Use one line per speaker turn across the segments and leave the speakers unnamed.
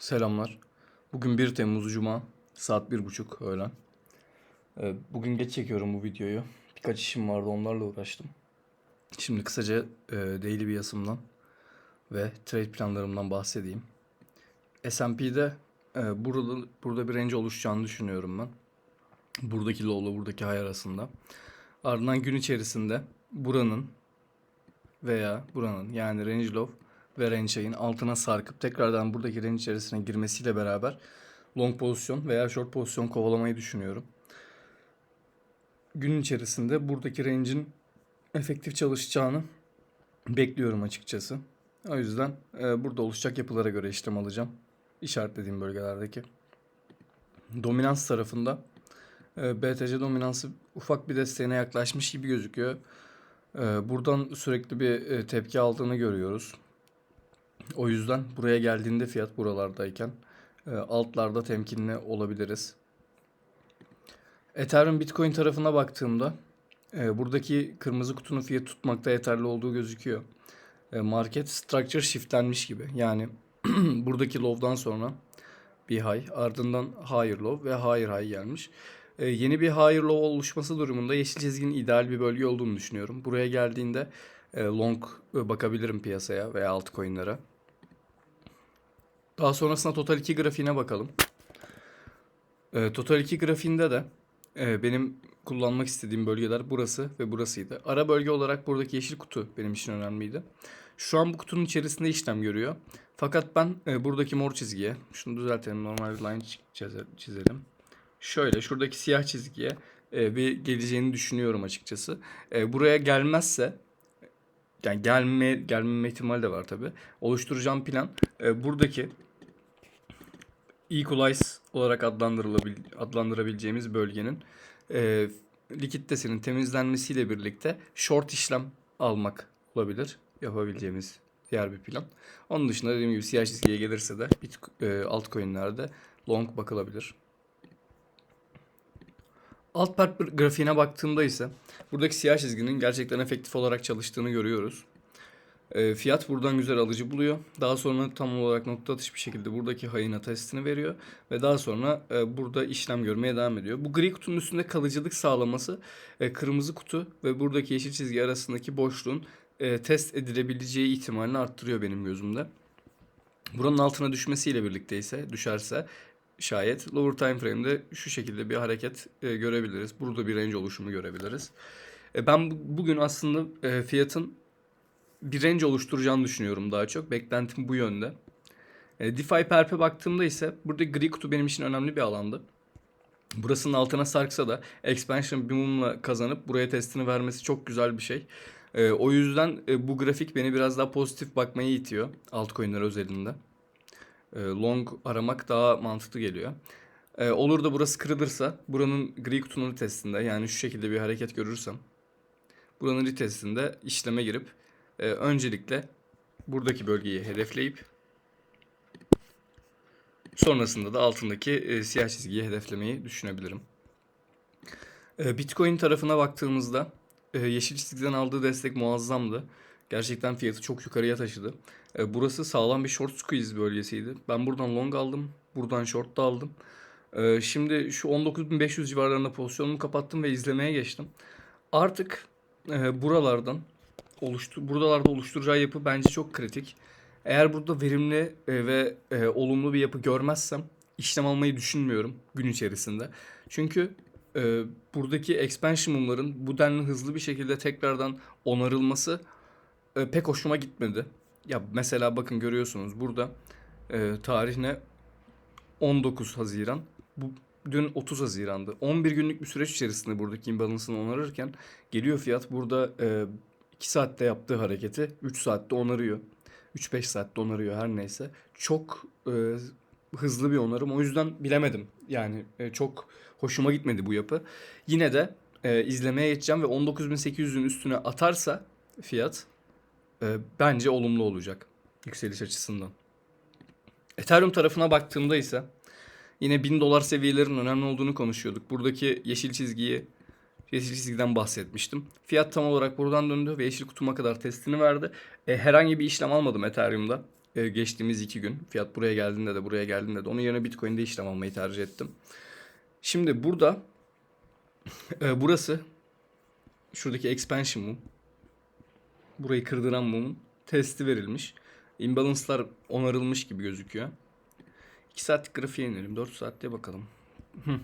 Selamlar. Bugün 1 Temmuz Cuma. Saat 1.30 öğlen. Ee, Bugün geç çekiyorum bu videoyu. Birkaç işim vardı onlarla uğraştım. Şimdi kısaca e, daily bir yasımdan ve trade planlarımdan bahsedeyim. S&P'de e, burada burada bir range oluşacağını düşünüyorum ben. Buradaki low ile buradaki high arasında. Ardından gün içerisinde buranın veya buranın yani range low ve range altına sarkıp tekrardan buradaki range içerisine girmesiyle beraber long pozisyon veya short pozisyon kovalamayı düşünüyorum. Gün içerisinde buradaki range'in efektif çalışacağını bekliyorum açıkçası. O yüzden e, burada oluşacak yapılara göre işlem alacağım. İşaretlediğim bölgelerdeki. Dominans tarafında e, BTC dominansı ufak bir desteğine yaklaşmış gibi gözüküyor. E, buradan sürekli bir e, tepki aldığını görüyoruz. O yüzden buraya geldiğinde fiyat buralardayken e, altlarda temkinli olabiliriz. Ethereum Bitcoin tarafına baktığımda e, buradaki kırmızı kutunun fiyat tutmakta yeterli olduğu gözüküyor. E, market structure shiftlenmiş gibi. Yani buradaki low'dan sonra bir high ardından higher low ve higher high gelmiş. Yeni bir higher low oluşması durumunda yeşil çizginin ideal bir bölge olduğunu düşünüyorum. Buraya geldiğinde long bakabilirim piyasaya veya altcoin'lere. Daha sonrasında Total 2 grafiğine bakalım. E, Total 2 grafiğinde de e, benim kullanmak istediğim bölgeler burası ve burasıydı. Ara bölge olarak buradaki yeşil kutu benim için önemliydi. Şu an bu kutunun içerisinde işlem görüyor. Fakat ben e, buradaki mor çizgiye, şunu düzeltelim normal bir line çize- çizelim. Şöyle şuradaki siyah çizgiye e, bir geleceğini düşünüyorum açıkçası. E, buraya gelmezse yani gelme gelmeme ihtimali de var tabi. Oluşturacağım plan e, buradaki equalize olarak adlandırılabil adlandırabileceğimiz bölgenin e, likiditesinin temizlenmesiyle birlikte short işlem almak olabilir. Yapabileceğimiz diğer bir plan. Onun dışında dediğim gibi siyah çizgiye gelirse de bit, e, altcoin'lerde long bakılabilir. Alt part grafiğine baktığımda ise buradaki siyah çizginin gerçekten efektif olarak çalıştığını görüyoruz. E, fiyat buradan güzel alıcı buluyor. Daha sonra tam olarak nokta atış bir şekilde buradaki hayına testini veriyor. Ve daha sonra e, burada işlem görmeye devam ediyor. Bu gri kutunun üstünde kalıcılık sağlaması e, kırmızı kutu ve buradaki yeşil çizgi arasındaki boşluğun e, test edilebileceği ihtimalini arttırıyor benim gözümde. Buranın altına düşmesiyle birlikte ise düşerse şayet lower time frame'de şu şekilde bir hareket e, görebiliriz. Burada bir range oluşumu görebiliriz. E, ben bu- bugün aslında e, fiyatın bir range oluşturacağını düşünüyorum daha çok. Beklentim bu yönde. E, DeFi Perp'e baktığımda ise burada gri kutu benim için önemli bir alandı. Burasının altına sarksa da expansion bir mumla kazanıp buraya testini vermesi çok güzel bir şey. E, o yüzden e, bu grafik beni biraz daha pozitif bakmaya itiyor altcoin'ler özelinde. E, long aramak daha mantıklı geliyor. E, olur da burası kırılırsa buranın gri kutunun testinde yani şu şekilde bir hareket görürsem buranın retestinde işleme girip e, öncelikle buradaki bölgeyi hedefleyip sonrasında da altındaki e, siyah çizgiyi hedeflemeyi düşünebilirim. E, Bitcoin tarafına baktığımızda e, yeşil çizgiden aldığı destek muazzamdı. Gerçekten fiyatı çok yukarıya taşıdı. E, burası sağlam bir short squeeze bölgesiydi. Ben buradan long aldım. Buradan short da aldım. E, şimdi şu 19.500 civarlarında pozisyonumu kapattım ve izlemeye geçtim. Artık e, buralardan oluştu buralarda oluşturacağı yapı bence çok kritik. Eğer burada verimli e, ve e, olumlu bir yapı görmezsem işlem almayı düşünmüyorum gün içerisinde. Çünkü e, buradaki expansion mumların bu denli hızlı bir şekilde tekrardan onarılması e, pek hoşuma gitmedi. Ya mesela bakın görüyorsunuz burada e, tarih ne? 19 Haziran. Bu dün 30 Haziran'dı. 11 günlük bir süreç içerisinde buradaki imbalance'ını onarırken geliyor fiyat burada e, 2 saatte yaptığı hareketi 3 saatte onarıyor. 3-5 saatte onarıyor her neyse. Çok e, hızlı bir onarım. O yüzden bilemedim. Yani e, çok hoşuma gitmedi bu yapı. Yine de e, izlemeye geçeceğim ve 19.800'ün üstüne atarsa fiyat e, bence olumlu olacak yükseliş açısından. Ethereum tarafına baktığımda ise yine 1000 dolar seviyelerinin önemli olduğunu konuşuyorduk. Buradaki yeşil çizgiyi yeşil çizgiden bahsetmiştim. Fiyat tam olarak buradan döndü ve yeşil kutuma kadar testini verdi. E, herhangi bir işlem almadım Ethereum'da. e, geçtiğimiz iki gün. Fiyat buraya geldiğinde de buraya geldiğinde de onun yerine Bitcoin'de işlem almayı tercih ettim. Şimdi burada e, burası şuradaki expansion mum. Burayı kırdıran mumun testi verilmiş. Imbalance'lar onarılmış gibi gözüküyor. 2 saatlik grafiğe inelim. 4 saatte bakalım. Hı.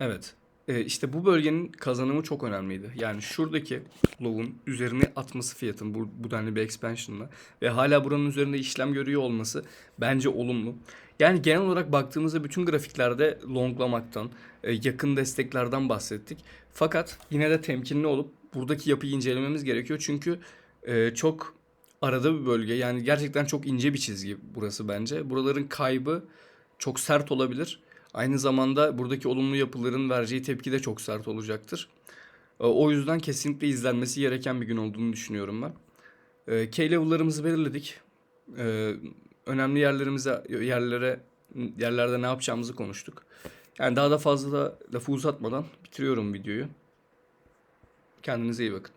Evet. Ee, işte bu bölgenin kazanımı çok önemliydi. Yani şuradaki low'un üzerine atması fiyatın bu, bu denli bir expansion'la ve hala buranın üzerinde işlem görüyor olması bence olumlu. Yani genel olarak baktığımızda bütün grafiklerde longlamaktan, e, yakın desteklerden bahsettik. Fakat yine de temkinli olup buradaki yapıyı incelememiz gerekiyor. Çünkü e, çok arada bir bölge. Yani gerçekten çok ince bir çizgi burası bence. Buraların kaybı çok sert olabilir. Aynı zamanda buradaki olumlu yapıların vereceği tepki de çok sert olacaktır. E, O yüzden kesinlikle izlenmesi gereken bir gün olduğunu düşünüyorum ben. E, Key level'larımızı belirledik. E, Önemli yerlerimize yerlere yerlerde ne yapacağımızı konuştuk. Yani daha da fazla lafı uzatmadan bitiriyorum videoyu. Kendinize iyi bakın.